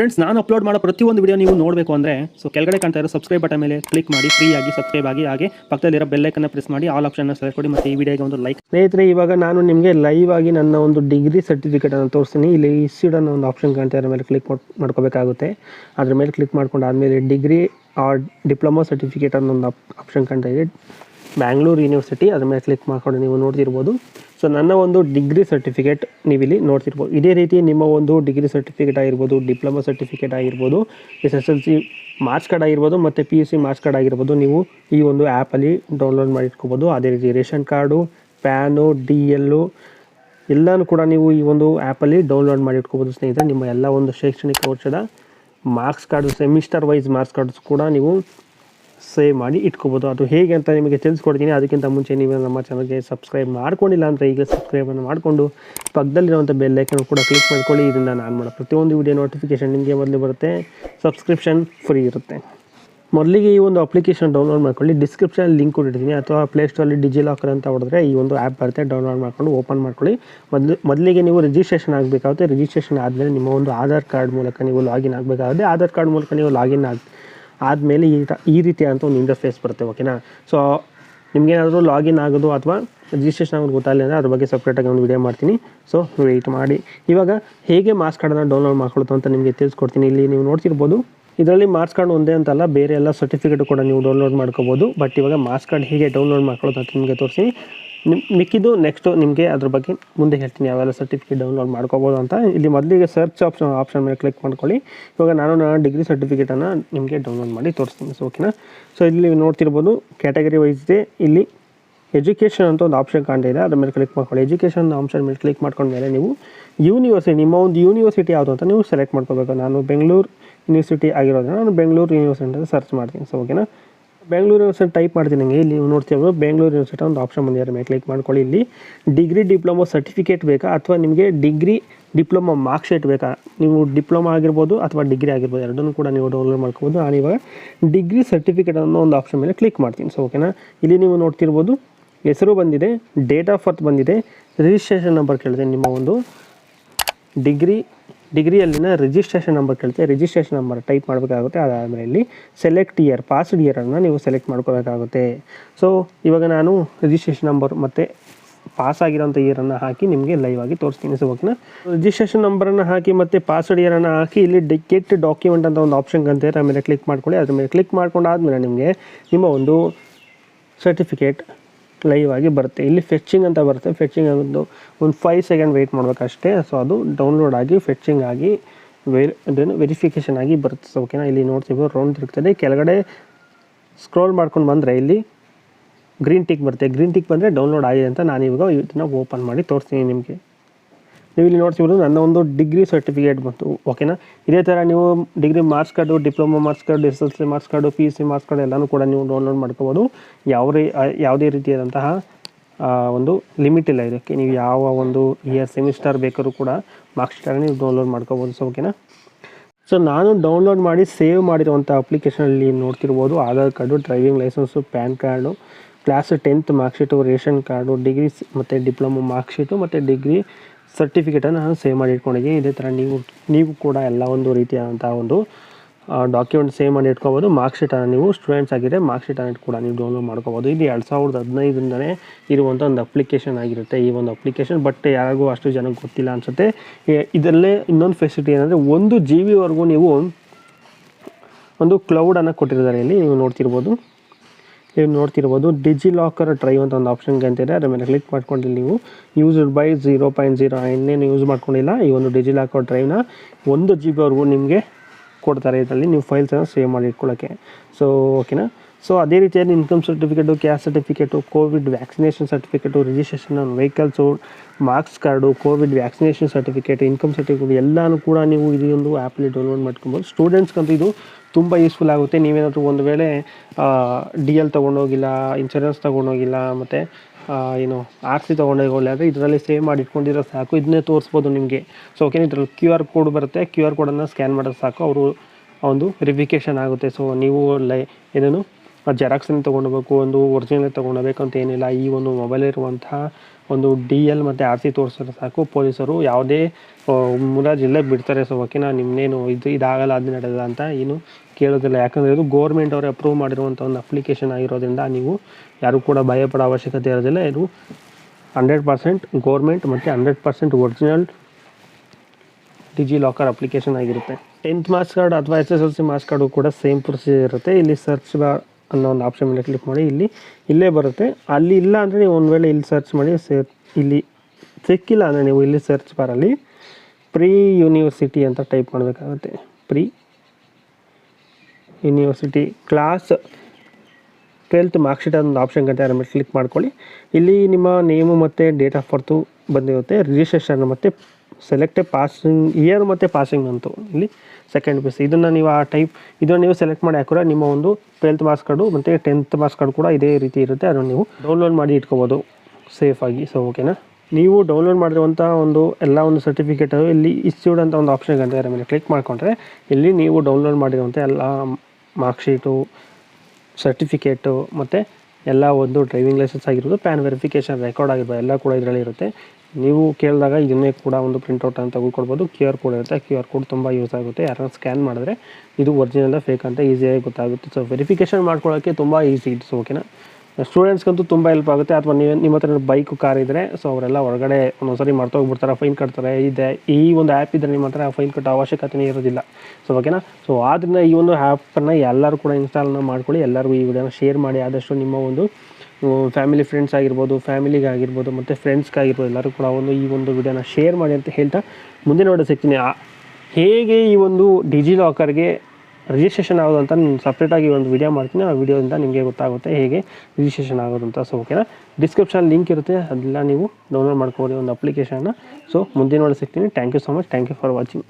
Friends ನಾನು upload ಮಾಡೋ ಪ್ರತಿಯೊಂದು ವಿಡಿಯೋ ನೀವು ನೋಡಬೇಕು ಅಂದರೆ ಸೊ ಕೆಳಗಡೆ ಕಾಣ್ತಾ ಇರೋ ಸಬ್ಸ್ಕ್ರೈಬ್ ಬಟನ್ ಮೇಲೆ ಕ್ಲಿಕ್ ಮಾಡಿ ಫ್ರೀ ಆಗಿ ಸಬ್ಸ್ಕ್ರೈಬ್ ಆಗಿ, ಹಾಗೆ ಪಕ್ಕದಲ್ಲಿರೋ ಬೆಲ್ಲೈಕನ್ನು ಪ್ರೆಸ್ ಮಾಡಿ ಆಲ್ ಆಪ್ಷನ್ನ ಸೆಲೆಕ್ಟ್ ಮಾಡಿ ಮತ್ತು ಈ ವಿಡಿಯೋಗೆ ಒಂದು ಲೈಕ್ ಸ್ನೇಹಿತರೆ, ಇವಾಗ ನಾನು ನಿಮಗೆ ಲೈವ್ ಆಗಿ ನನ್ನ ಒಂದು ಡಿಗ್ರಿ ಸರ್ಟಿಫಿಕೇಟ್ ಅನ್ನು ತೋರಿಸ್ತೀನಿ. ಇಲ್ಲಿ ಇಸ್ಯೂಡ್ ಅನ್ನೋ ಒಂದು ಆಪ್ಷನ್ ಕಾಣ್ತಾ ಇರೋ ಮೇಲೆ ಕ್ಲಿಕ್ ಮಾಡ್ಕೋಬೇಕಾಗುತ್ತೆ. ಅದ್ರ ಮೇಲೆ ಕ್ಲಿಕ್ ಮಾಡ್ಕೊಂಡು ಆದಮೇಲೆ ಡಿಗ್ರಿ ಆರ್ ಡಿಪ್ಲೊಮಾ ಸರ್ಟಿಫಿಕೇಟ್ ಅನ್ನೋ ಒಂದು ಆಪ್ಷನ್ ಕಾಣ್ತಾ ಇದೆ. ಬ್ಯಾಂಗ್ಳೂರು ಯೂನಿವರ್ಸಿಟಿ ಅದ್ರ ಮೇಲೆ ಕ್ಲಿಕ್ ಮಾಡ್ಕೊಂಡು ನೀವು ನೋಡ್ತಿರ್ಬೋದು. ಸೊ ನನ್ನ ಒಂದು ಡಿಗ್ರಿ ಸರ್ಟಿಫಿಕೇಟ್ ನೀವಿಲ್ಲಿ ನೋಡ್ತಿರ್ಬೋದು. ಇದೇ ರೀತಿ ನಿಮ್ಮ ಒಂದು ಡಿಗ್ರಿ ಸರ್ಟಿಫಿಕೇಟ್ ಆಗಿರ್ಬೋದು ಡಿಪ್ಲೊಮಾ ಸರ್ಟಿಫಿಕೇಟ್ ಆಗಿರ್ಬೋದು S S L C marks card ಆಗಿರ್ಬೋದು ಮತ್ತು P U C marks card ಆಗಿರ್ಬೋದು ನೀವು ಈ ಒಂದು ಆ್ಯಪಲ್ಲಿ ಡೌನ್ಲೋಡ್ ಮಾಡಿ ಇಟ್ಕೋಬೋದು ಅದೇ ರೀತಿ ರೇಷನ್ ಕಾರ್ಡು, ಪ್ಯಾನು, ಡಿ ಎಲ್ಲು ಎಲ್ಲನೂ ಕೂಡ ನೀವು ಈ ಒಂದು ಆ್ಯಪಲ್ಲಿ ಡೌನ್ಲೋಡ್ ಮಾಡಿ ಇಟ್ಕೋಬೋದು ಸ್ನೇಹಿತರೆ. ನಿಮ್ಮ ಎಲ್ಲ ಒಂದು ಶೈಕ್ಷಣಿಕ ವರ್ಷದ marks cards semester wise marks cards ಕೂಡ ನೀವು ಸೇವ್ ಮಾಡಿ ಇಟ್ಕೋಬೋದು. ಅದು ಹೇಗೆ ಅಂತ ನಿಮಗೆ ತಿಳಿಸ್ಕೊಡ್ತೀನಿ. ಅದಕ್ಕಿಂತ ಮುಂಚೆ ನೀವು ನಮ್ಮ ಚಾನಲ್ಗೆ ಸಬ್ಸ್ಕ್ರೈಬ್ ಮಾಡ್ಕೊಂಡಿಲ್ಲ ಅಂದರೆ ಈಗ ಸಬ್ಸ್ಕ್ರೈಬನ್ನು ಮಾಡಿಕೊಂಡು ಪಕ್ಕದಲ್ಲಿರುವಂಥ ಬೆಲ್ ಲೈಕನ್ನು ಕೂಡ ಕ್ಲಿಕ್ ಮಾಡ್ಕೊಳ್ಳಿ. ಇದರಿಂದ ನಾನು ಮಾಡೋ ಪ್ರತಿಯೊಂದು ವಿಡಿಯೋ ನೋಟಿಫಿಕೇಷನ್ ನಿಮಗೆ ಮೊದಲು ಬರುತ್ತೆ. ಸಬ್ಸ್ಕ್ರಿಪ್ಷನ್ ಫ್ರೀ ಇರುತ್ತೆ. ಮೊದಲಿಗೆ ಈ ಒಂದು ಅಪ್ಲಿಕೇಶನ್ ಡೌನ್ಲೋಡ್ ಮಾಡ್ಕೊಳ್ಳಿ. ಡಿಸ್ಕ್ರಿಪ್ಷನ್ ಲಿಂಕ್ ಕೊಟ್ಟಿರ್ತೀನಿ. ಅಥವಾ ಪ್ಲೇಸ್ಟೋರಲ್ಲಿ ಡಿಜಿ ಲಾಕರ್ ಅಂತ ಹೊಡೆದ್ರೆ ಈ ಒಂದು ಆ್ಯಪ್ ಬರುತ್ತೆ. ಡೌನ್ಲೋಡ್ ಮಾಡ್ಕೊಂಡು ಓಪನ್ ಮಾಡ್ಕೊಳ್ಳಿ. ಮೊದಲು, ಮೊದಲಿಗೆ ನೀವು ರಿಜಿಸ್ಟ್ರೇಷನ್ ಆಗಬೇಕಾಗುತ್ತೆ. ರಿಜಿಸ್ಟ್ರೇಷನ್ ಆದಮೇಲೆ ನಿಮ್ಮ ಒಂದು ಆಧಾರ್ ಕಾರ್ಡ್ ಮೂಲಕ ನೀವು ಲಾಗಿನ್ ಆಗಬೇಕಾಗುತ್ತೆ. ಆಧಾರ್ ಕಾರ್ಡ್ ಮೂಲಕ ನೀವು ಲಾಗಿನ್ ಆಗಿ ಆದಮೇಲೆ ಈ ಈ ಅಂತ ಒಂದು ಇಂಟರ್ಫೇಸ್ ಬರುತ್ತೆ ಓಕೆನಾ ಸೊ ನಿಮಗೇನಾದರೂ ಲಾಗಿನ್ ಆಗೋದು ಅಥವಾ ರಿಜಿಸ್ಟ್ರೇಷನ್ ಆಗೋದು ಗೊತ್ತಾಗಲಿಲ್ಲ ಅಂದರೆ ಅದ್ರ ಬಗ್ಗೆ ಸಪ್ರೇಟಾಗಿ ಒಂದು ವಿಡಿಯೋ ಮಾಡ್ತೀನಿ. ಸೊ ವೆಯ್ಟ್ ಮಾಡಿ. ಇವಾಗ ಹೇಗೆ ಮಾರ್ಕ್ಸ್ ಕಾರ್ಡನ್ನು ಡೌನ್ಲೋಡ್ ಮಾಡ್ಕೊಳ್ಳೋದು ಅಂತ ನಿಮಗೆ ತಿಳಿಸ್ಕೊಡ್ತೀನಿ. ಇಲ್ಲಿ ನೀವು ನೋಡ್ತಿರ್ಬೋದು, ಇದರಲ್ಲಿ ಮಾರ್ಕ್ಸ್ ಕಾರ್ಡ್ ಒಂದೇ ಅಂತಲ್ಲ, ಬೇರೆ ಎಲ್ಲ ಸರ್ಟಿಫಿಕೇಟ್ ಕೂಡ ನೀವು ಡೌನ್ಲೋಡ್ ಮಾಡ್ಕೋಬೋದು. ಬಟ್ ಇವಾಗ ಮಾರ್ಕ್ಸ್ ಕಾರ್ಡ್ ಹೇಗೆ ಡೌನ್ಲೋಡ್ ಮಾಡ್ಕೊಳ್ಳೋದು ಅಂತ ನಿಮಗೆ ತೋರಿಸ್ತೀನಿ. ನಿಮ್ ಮಿಕ್ಕಿದ್ದು ನೆಕ್ಸ್ಟು ನಿಮಗೆ ಅದ್ರ ಬಗ್ಗೆ ಮುಂದೆ ಹೇಳ್ತೀನಿ. ಯಾವೆಲ್ಲ ಸರ್ಟಿಫಿಕೇಟ್ ಡೌನ್ಲೋಡ್ ಮಾಡ್ಕೋಬೋದು ಅಂತ. ಇಲ್ಲಿ ಮೊದಲಿಗೆ ಸರ್ಚ್ ಆಪ್ಷನ್ ಆಪ್ಷನ್ ಮೇಲೆ ಕ್ಲಿಕ್ ಮಾಡ್ಕೊಳ್ಳಿ. ಇವಾಗ ನಾನು ನನ್ನ ಡಿಗ್ರಿ ಸರ್ಟಿಫಿಕೇಟನ್ನು ನಿಮಗೆ ಡೌನ್ಲೋಡ್ ಮಾಡಿ ತೋರಿಸ್ತೀನಿ. ಸೊ ಓಕೆನಾ ಸೊ ಇಲ್ಲಿ ನೋಡ್ತಿರ್ಬೋದು ಕ್ಯಾಟಗರಿ ವೈಸ್ ಇಲ್ಲಿ ಎಜುಕೇಷನ್ ಅಂತ ಒಂದು ಆಪ್ಷನ್ ಕಾಣ್ತಿದೆ ಅದ್ರ ಮೇಲೆ ಕ್ಲಿಕ್ ಮಾಡ್ಕೊಳ್ಳಿ. ಎಜುಕೇಷನ್ ಆಪ್ಷನ್ ಮೇಲೆ ಕ್ಲಿಕ್ ಮಾಡ್ಕೊಂಡ್ಮೇಲೆ ನೀವು ಯೂನಿವರ್ಸಿಟಿ ನಿಮ್ಮ ಒಂದು ಯೂನಿವರ್ಸಿಟಿ ಯಾವುದು ಅಂತ ನೀವು ಸೆಲೆಕ್ಟ್ ಮಾಡ್ಕೋಬೇಕು. ನಾನು ಬೆಂಗಳೂರು ಯೂನಿವರ್ಸಿಟಿ ಆಗಿರೋದ್ರಿಂದ ನಾನು ಬೆಂಗಳೂರು ಯೂನಿವರ್ಸಿಟಿ ಅಂತ ಸರ್ಚ್ ಮಾಡ್ತೀನಿ. ಸೊ ಓಕೆನಾ ಬೆಂಗಳೂರು ಯೂನಿವರ್ಸಿಟಿ ಟೈಪ್ ಮಾಡ್ತೀನಿ ನನಗೆ ಇಲ್ಲಿ ನೋಡ್ತೀವಿ ಬೆಂಗಳೂರು ಯೂನಿವರ್ಸಿಟಿ ಒಂದು ಆಪ್ಷನ್ ಬಂದಿದ್ದಾರೆ ಮೇಲೆ ಕ್ಲಿಕ್ ಮಾಡ್ಕೊಳ್ಳಿ ಇಲ್ಲಿ. ಡಿಗ್ರಿ ಡಿಪ್ಲೊಮೊ ಸರ್ಟಿಫಿಕೇಟ್ ಬೇಕಾ? ಅಥವಾ ನಿಮಗೆ ಡಿಗ್ರಿ ಡಿಪ್ಲೊಮಾ ಮಾರ್ಕ್ ಶೀಟ್ ಬೇಕಾ? ನೀವು ಡಿಪ್ಲೊಮಾ ಆಗಿರ್ಬೋದು ಅಥವಾ ಡಿಗ್ರಿ ಆಗಿರ್ಬೋದು, ಎರಡನ್ನೂ ಕೂಡ ನೀವು ಡೌನ್ಲೋಡ್ ಮಾಡ್ಕೋಬೋದು. ನಾನು ಇವಾಗ ಡಿಗ್ರಿ ಸರ್ಟಿಫಿಕೇಟ್ ಅನ್ನೋ ಒಂದು ಆಪ್ಷನ್ ಮೇಲೆ ಕ್ಲಿಕ್ ಮಾಡ್ತೀನಿ. ಸೊ ಓಕೆನಾ ಇಲ್ಲಿ ನೀವು ನೋಡ್ತಿರ್ಬೋದು, ಹೆಸರು ಬಂದಿದೆ ಡೇಟ್ ಆಫ್ ಬರ್ತ್ ಬಂದಿದೆ ರಿಜಿಸ್ಟ್ರೇಷನ್ ನಂಬರ್ ಕೇಳಿದೆ ನಿಮ್ಮ ಒಂದು. ಡಿಗ್ರಿ ಡಿಗ್ರಿಯಲ್ಲಿನ ರಿಜಿಸ್ಟ್ರೇಷನ್ ನಂಬರ್ ಕೇಳುತ್ತೆ ರಿಜಿಸ್ಟ್ರೇಷನ್ ನಂಬರ್ ಟೈಪ್ ಮಾಡಬೇಕಾಗುತ್ತೆ. ಅದಾದಮೇಲೆ ಇಲ್ಲಿ ಸೆಲೆಕ್ಟ್ ಇಯರ್ ಪಾಸ್ಡ್ ಇಯರನ್ನು ನೀವು ಸೆಲೆಕ್ಟ್ ಮಾಡ್ಕೋಬೇಕಾಗುತ್ತೆ. ಸೊ ಇವಾಗ ನಾನು ರಿಜಿಸ್ಟ್ರೇಷನ್ ನಂಬರ್ ಮತ್ತು ಪಾಸ್ ಆಗಿರೋಂಥ ಇಯರನ್ನು ಹಾಕಿ ನಿಮಗೆ ಲೈವ್ ಆಗಿ ತೋರಿಸ್ತೀನಿ. ಸೊ ಓಕೆನಾ ರಿಜಿಸ್ಟ್ರೇಷನ್ ನಂಬರನ್ನು ಹಾಕಿ ಮತ್ತು ಪಾಸ್ವರ್ಡ್ ಇಯರನ್ನು ಹಾಕಿ ಇಲ್ಲಿ ಡಿಕೆಟ್ ಡಾಕ್ಯುಮೆಂಟ್ ಅಂತ ಒಂದು ಆಪ್ಷನ್ ಕಂತೆ ಆಮೇಲೆ ಕ್ಲಿಕ್ ಮಾಡ್ಕೊಳ್ಳಿ. ಅದ್ರ ಮೇಲೆ ಕ್ಲಿಕ್ ಮಾಡ್ಕೊಂಡಾದ್ಮೇಲೆ ನಿಮಗೆ ನಿಮ್ಮ ಒಂದು ಸರ್ಟಿಫಿಕೇಟ್ ಲೈವ್ ಆಗಿ ಬರುತ್ತೆ. ಇಲ್ಲಿ ಫೆಚ್ಚಿಂಗ್ ಅಂತ ಬರುತ್ತೆ. ಫೆಚ್ಚಿಂಗ್ ಒಂದು ಒಂದು ಫೈವ್ ಸೆಕೆಂಡ್ ವೆಯ್ಟ್ ಮಾಡಬೇಕಷ್ಟೇ. ಸೊ ಅದು ಡೌನ್ಲೋಡ್ ಆಗಿ ಫೆಚ್ಚಿಂಗ್ ಆಗಿ ವೆರಿ ಅದೇನು ವೆರಿಫಿಕೇಷನ್ ಆಗಿ ಬರುತ್ತೆ. ಸೊ ಓಕೆನಾ ಇಲ್ಲಿ ನೋಡ್ತೀವಿ ರೌಂಡ್ ತಿರುಗ್ತದೆ. ಕೆಳಗಡೆ ಸ್ಕ್ರೋಲ್ ಮಾಡ್ಕೊಂಡು ಬಂದರೆ ಇಲ್ಲಿ ಗ್ರೀನ್ ಟಿಕ್ ಬರುತ್ತೆ. ಗ್ರೀನ್ ಟಿಕ್ ಬಂದರೆ ಡೌನ್ಲೋಡ್ ಆಗಿದೆ ಅಂತ ನಾನು ಇವಾಗ ಇದನ್ನು ಓಪನ್ ಮಾಡಿ ತೋರಿಸ್ತೀನಿ ನಿಮಗೆ. ನೀವು ಇಲ್ಲಿ ನೋಡ್ತಿರೋದು ನನ್ನ ಒಂದು ಡಿಗ್ರಿ ಸರ್ಟಿಫಿಕೇಟ್ ಬಂತು, ಓಕೆನಾ? ಇದೇ ಥರ ನೀವು degree marks card, diploma marks card, S L C marks card, P C marks card ಎಲ್ಲನೂ ಕೂಡ ನೀವು ಡೌನ್ಲೋಡ್ ಮಾಡ್ಕೋಬೋದು. ಯಾವ ರೀ ಯಾವುದೇ ರೀತಿಯಾದಂತಹ ಒಂದು ಲಿಮಿಟ್ ಇಲ್ಲ ಇದಕ್ಕೆ. ನೀವು ಯಾವ ಒಂದು ಇಯರ್ ಸೆಮಿಸ್ಟರ್ ಬೇಕಾದ್ರೂ ಕೂಡ ಮಾರ್ಕ್ಸ್ ಕಾರ್ಡ್ ನೀವು ಡೌನ್ಲೋಡ್ ಮಾಡ್ಕೋಬೋದು ಸೊ ಓಕೆನಾ? ಸೊ ನಾನು ಡೌನ್ಲೋಡ್ ಮಾಡಿ ಸೇವ್ ಮಾಡಿರುವಂಥ ಅಪ್ಲಿಕೇಶನಲ್ಲಿ ನೋಡ್ತಿರ್ಬೋದು. Aadhaar card driving licence PAN card class tenth marksheet ration card degree ಮತ್ತು ಡಿಪ್ಲೊಮೊ ಮಾರ್ಕ್ಶೀಟು ಮತ್ತು ಡಿಗ್ರಿ ಸರ್ಟಿಫಿಕೇಟನ್ನು ನಾನು ಸೇವ್ ಮಾಡಿ ಇಟ್ಕೊಂಡಿದ್ದೀನಿ. ಇದೇ ಥರ ನೀವು ನೀವು ಕೂಡ ಎಲ್ಲ ಒಂದು ರೀತಿಯಾದಂಥ ಒಂದು ಡಾಕ್ಯುಮೆಂಟ್ ಸೇವ್ ಮಾಡಿ ಇಟ್ಕೋಬೋದು. ಮಾರ್ಕ್ಶೀಟನ್ನು ನೀವು ಸ್ಟೂಡೆಂಟ್ಸ್ ಆಗಿದ್ದರೆ ಮಾರ್ಕ್ಶೀಟನ್ನು ಕೂಡ ನೀವು ಡೌನ್ಲೋಡ್ ಮಾಡ್ಕೋಬೋದು. ಇದು ಎರಡು ಸಾವಿರದ ಹದಿನೈದರಿಂದನೇ ಇರುವಂಥ ಒಂದು ಅಪ್ಲಿಕೇಶನ್ ಆಗಿರುತ್ತೆ ಈ ಒಂದು ಅಪ್ಲಿಕೇಶನ್ ಬಟ್ ಯಾರಿಗೂ ಅಷ್ಟು ಜನಕ್ಕೆ ಗೊತ್ತಿಲ್ಲ ಅನಿಸುತ್ತೆ. ಇದರಲ್ಲೇ ಇನ್ನೊಂದು ಫೆಸಿಲಿಟಿ ಏನಂದರೆ ಒಂದು ಜಿ ಬಿವರೆಗೂ ನೀವು ಒಂದು ಕ್ಲೌಡನ್ನು ಕೊಟ್ಟಿದ್ದಾರೆ ಇಲ್ಲಿ ನೀವು ನೋಡ್ತಿರ್ಬೋದು. ನೀವು ನೋಡ್ತಿರ್ಬೋದು ಡಿಜಿ ಲಾಕರ್ ಡ್ರೈವ್ ಅಂತ ಒಂದು ಆಪ್ಷನ್ ಅಂತಿದೆ ಅದರ ಮೇಲೆ ಕ್ಲಿಕ್ ಮಾಡ್ಕೊಂಡು ನೀವು used by zero point zero ಇನ್ನೇನು ಯೂಸ್ ಮಾಡ್ಕೊಂಡಿಲ್ಲ, ಈ ಒಂದು ಡಿಜಿ ಲಾಕರ್ ಡ್ರೈವ್ನ ಒಂದು ಜಿ ಬಿವರೆಗೂ ನಿಮಗೆ ಕೊಡ್ತಾರೆ. ಇದರಲ್ಲಿ ನೀವು ಫೈಲ್ಸನ್ನು ಸೇವ್ ಮಾಡಿ ಇಟ್ಕೊಳ್ಳೋಕ್ಕೆ ಸೊ ಓಕೆನಾ ಸೊ ಅದೇ ರೀತಿಯಾಗಿ income certificate caste certificate Covid vaccination certificate registration on vehicles marks card Covid vaccination certificate income certificate ಎಲ್ಲನೂ ಕೂಡ ನೀವು ಇದೊಂದು ಆ್ಯಪಲ್ಲಿ ಡೌನ್ಲೋಡ್ ಮಾಡ್ಕೊಬೋದು. ಸ್ಟೂಡೆಂಟ್ಸ್ಗಂತೂ ಇದು ತುಂಬ ಯೂಸ್ಫುಲ್ ಆಗುತ್ತೆ. ನೀವೇನಾದರೂ ಒಂದು ವೇಳೆ ಡಿ ಎಲ್ ತೊಗೊಂಡೋಗಿಲ್ಲ ಇನ್ಶೂರೆನ್ಸ್ ತೊಗೊಂಡೋಗಿಲ್ಲ, ಮತ್ತು ಏನು ಆರ್ ಸಿ ತೊಗೊಂಡೋಗಿಲ್ಲ ಅಂದರೆ ಇದರಲ್ಲಿ ಸೇವ್ ಮಾಡಿ ಇಟ್ಕೊಂಡಿರೋ ಸಾಕು. ಇದನ್ನೇ ತೋರಿಸ್ಬೋದು ನಿಮಗೆ. ಸೊ ಓಕೆ ಇದರಲ್ಲಿ ಕ್ಯೂ ಆರ್ ಕೋಡ್ ಬರುತ್ತೆ. ಕ್ಯೂ ಆರ್ ಕೋಡನ್ನು ಸ್ಕ್ಯಾನ್ ಮಾಡೋದು ಸಾಕು. ಅವರು ಒಂದು ವೆರಿಫಿಕೇಷನ್ ಆಗುತ್ತೆ. ಸೊ ನೀವು ಲೈ ಏನೇನು ಜೆರಾಕ್ಸನ್ನು ತೊಗೊಳ್ಬೇಕು ಒಂದು ಒರಿಜಿನಲ್ ಅಂತ ಏನಿಲ್ಲ. ಈ ಒಂದು ಮೊಬೈಲ್ ಇರುವಂತಹ ಒಂದು ಡಿ ಎಲ್ ಮತ್ತು ಆರ್ ಸಿ ತೋರಿಸಿದ್ರೆ ಸಾಕು. ಪೊಲೀಸರು ಯಾವುದೇ ಆ, ಜಿಲ್ಲೆ ಬಿಡ್ತಾರೆ. ಸೊ ಓಕೆನಾ ನಿಮ್ಮನ್ನೇನು ಇದು ಇದಾಗಲ್ಲ ಅದು ನಡೆಯಲ್ಲ ಅಂತ ಏನು ಕೇಳೋದಿಲ್ಲ. ಯಾಕಂದರೆ ಇದು ಗೋರ್ಮೆಂಟ್ ಅವರು ಅಪ್ರೂವ್ ಮಾಡಿರುವಂಥ ಒಂದು ಅಪ್ಲಿಕೇಶನ್ ಆಗಿರೋದ್ರಿಂದ ನೀವು ಯಾರೂ ಕೂಡ ಭಯಪಡೋ ಅವಶ್ಯಕತೆ ಇರೋದಿಲ್ಲ. ಇದು ಹಂಡ್ರೆಡ್ ಪರ್ಸೆಂಟ್ ಗೋರ್ಮೆಂಟ್ ಮತ್ತು hundred percent original DigiLocker application ಆಗಿರುತ್ತೆ. ಟೆಂತ್ ಮಾರ್ಕ್ಸ್ ಕಾರ್ಡ್ ಅಥವಾ S S L C marks card ಕೂಡ ಸೇಮ್ ಪ್ರೊಸೀಜರ್ ಇರುತ್ತೆ. ಇಲ್ಲಿ ಸರ್ಚ್ ಬಾರ್ ಅನ್ನೋ ಒಂದು ಆಪ್ಷನ್ ಮೇಲೆ ಕ್ಲಿಕ್ ಮಾಡಿ ಇಲ್ಲಿ ಇಲ್ಲೇ ಬರುತ್ತೆ. ಅಲ್ಲಿ ಇಲ್ಲ ಅಂದರೆ ನೀವು ಒಂದು ವೇಳೆ ಇಲ್ಲಿ ಸರ್ಚ್ ಮಾಡಿ ಸೇ, ಇಲ್ಲಿ ಸಿಕ್ಕಿಲ್ಲ ಅಂದರೆ ನೀವು ಇಲ್ಲಿ ಸರ್ಚ್ ಬಾರಲ್ಲಿ ಪ್ರೀ ಯೂನಿವರ್ಸಿಟಿ ಅಂತ ಟೈಪ್ ಮಾಡಬೇಕಾಗುತ್ತೆ. Pre university class twelfth marksheet ಒಂದು ಆಪ್ಷನ್ ಗಂಟೆ ಅದರ ಮೇಲೆ ಕ್ಲಿಕ್ ಮಾಡ್ಕೊಳ್ಳಿ. ಇಲ್ಲಿ ನಿಮ್ಮ ನೇಮು ಮತ್ತು ಡೇಟ್ ಆಫ್ ಬರ್ತು ಬಂದಿರುತ್ತೆ ರಿಜಿಸ್ಟ್ರೇಷನ್ ಮತ್ತು ಸೆಲೆಕ್ಟೆ ಪಾಸಿಂಗ್ ಇಯರ್ ಮತ್ತು ಪಾಸಿಂಗ್ ಅಂತು ಇಲ್ಲಿ ಸೆಕೆಂಡ್ ಪೀಸ್ ಇದನ್ನು ನೀವು ಆ ಟೈಪ್ ಇದನ್ನು ನೀವು ಸೆಲೆಕ್ಟ್ ಮಾಡಿ ಹಾಕಿದ್ರೆ ನಿಮ್ಮ ಒಂದು ಟ್ವೆಲ್ತ್ ಮಾರ್ಕ್ಸ್ ಕಾರ್ಡು ಮತ್ತು ಟೆಂತ್ ಮಾರ್ಕ್ಸ್ ಕಾರ್ಡ್ ಕೂಡ ಇದೇ ರೀತಿ ಇರುತ್ತೆ. ಅದನ್ನು ನೀವು ಡೌನ್ಲೋಡ್ ಮಾಡಿ ಇಟ್ಕೋಬೋದು ಸೇಫಾಗಿ ಸೊ ಓಕೆನಾ ನೀವು ಡೌನ್ಲೋಡ್ ಮಾಡಿರುವಂಥ ಒಂದು ಎಲ್ಲ ಒಂದು ಸರ್ಟಿಫಿಕೇಟ್ ಇಲ್ಲಿ ಇಸ್ಯೂಡ್ ಅಂತ ಒಂದು ಆಪ್ಷನ್ ಇದೆ ಅದರ ಮೇಲೆ ಕ್ಲಿಕ್ ಮಾಡಿಕೊಂಡ್ರೆ ಇಲ್ಲಿ ನೀವು ಡೌನ್ಲೋಡ್ ಮಾಡಿರುವಂಥ ಎಲ್ಲ ಮಾರ್ಕ್ಶೀಟು ಸರ್ಟಿಫಿಕೇಟು ಮತ್ತು ಎಲ್ಲ ಒಂದು ಡ್ರೈವಿಂಗ್ ಲೈಸೆನ್ಸ್ ಆಗಿರ್ಬೋದು ಪ್ಯಾನ್ ವೆರಿಫಿಕೇಷನ್ ರೆಕಾರ್ಡ್ ಆಗಿರ್ಬೋದು, ಎಲ್ಲ ಕೂಡ ಇದರಲ್ಲಿ ಇರುತ್ತೆ. ನೀವು ಕೇಳಿದಾಗ ಇದನ್ನೇ ಕೂಡ ಒಂದು ಪ್ರಿಂಟೌಟ್ ಅಂತ ತೆಗೆದುಕೊಡ್ಬೋದು ಕ್ಯೂ ಆರ್ ಕೋಡ್ ಇರುತ್ತೆ. ಕ್ಯೂ ಆರ್ ಕೋಡ್ ತುಂಬ ಯೂಸ್ ಆಗುತ್ತೆ. ಯಾರನ್ನ ಸ್ಕ್ಯಾನ್ ಮಾಡಿದ್ರೆ ಇದು ಒರಿಜಿನಲ್ ಫೇಕ್ ಅಂತ ಈಸಿಯಾಗಿ ಗೊತ್ತಾಗುತ್ತೆ. ಸೊ ವೆರಿಫಿಕೇಷನ್ ಮಾಡ್ಕೊಳ್ಳೋಕ್ಕೆ ತುಂಬ ಈಸಿ ಇಟ್ಸ್ ಓಕೆನಾ ಸ್ಟೂಡೆಂಟ್ಸ್ಗಂತೂ ತುಂಬ ಹೆಲ್ಪ್ ಆಗುತ್ತೆ. ಅಥವಾ ನೀವು, ನಿಮ್ಮ ಹತ್ರ ಬೈಕು ಕಾರ್ ಇದ್ದರೆ ಸೊ ಅವರೆಲ್ಲ ಹೊರಗಡೆ ಒಂದೊಂದ್ಸರಿ ಮರ್ತೋಗ್ಬಿಡ್ತಾರೆ ಫೈನ್ ಕಟ್ತಾರೆ. ಇದೆ, ಈ ಒಂದು ಆ್ಯಪ್ ಇದ್ದರೆ ನಿಮ್ಮ ಹತ್ರ ಫೈನ್ ಕಟ್ಟೋ ಅವಶ್ಯಕತೆನೇ ಇರೋದಿಲ್ಲ. ಸೊ ಓಕೆನಾ ಸೊ ಆದ್ದರಿಂದ ಈ ಒಂದು ಆ್ಯಪನ್ನು ಎಲ್ಲರೂ ಕೂಡ ಇನ್ಸ್ಟಾಲ್ನ ಮಾಡ್ಕೊಳ್ಳಿ. ಎಲ್ಲರಿಗೂ ಈ ವಿಡಿಯೋನ ಶೇರ್ ಮಾಡಿ. ಆದಷ್ಟು ನಿಮ್ಮ ಒಂದು ಫ್ಯಾಮಿಲಿ ಫ್ರೆಂಡ್ಸ್ ಆಗಿರ್ಬೋದು, ಫ್ಯಾಮಿಲಿಗೆ ಆಗಿರ್ಬೋದು, ಮತ್ತು ಫ್ರೆಂಡ್ಸ್ಗಾಗಿರ್ಬೋದು ಎಲ್ಲರೂ ಕೂಡ ಒಂದು ಈ ಒಂದು ವಿಡಿಯೋನ ಶೇರ್ ಮಾಡಿ ಅಂತ ಹೇಳ್ತಾ ಮುಂದಿನ ವಿಡಿಯೋ ಸಿಗ್ತೀನಿ. ಹೇಗೆ ಈ ಒಂದು ಡಿಜಿ ಲಾಕರ್ಗೆ ರಿಜಿಸ್ಟ್ರೇಷನ್ ಆಗೋದು ಅಂತ ನಾನು ಸಪ್ರೇಟಾಗಿ ಒಂದು ವಿಡಿಯೋ ಮಾಡ್ತೀನಿ. ಆ ವಿಡಿಯೋದಿಂದ ನಿಮಗೆ ಗೊತ್ತಾಗುತ್ತೆ ಹೇಗೆ ರಿಜಿಸ್ಟ್ರೇಷನ್ ಆಗೋದು ಅಂತ. ಸೊ ಓಕೆನಾ ಡಿಸ್ಕ್ರಿಪ್ಷನ್ ಲಿಂಕ್ ಇರುತ್ತೆ. ಅದೆಲ್ಲ ನೀವು ಡೌನ್ಲೋಡ್ ಮಾಡ್ಕೊಳ್ಳಿ ಒಂದು ಅಪ್ಲಿಕೇಶನ್ನ ಸೊ ಮುಂದಿನ ಒಳಗೆ ಸಿಗ್ತೀನಿ. Thank you so much thank you for watching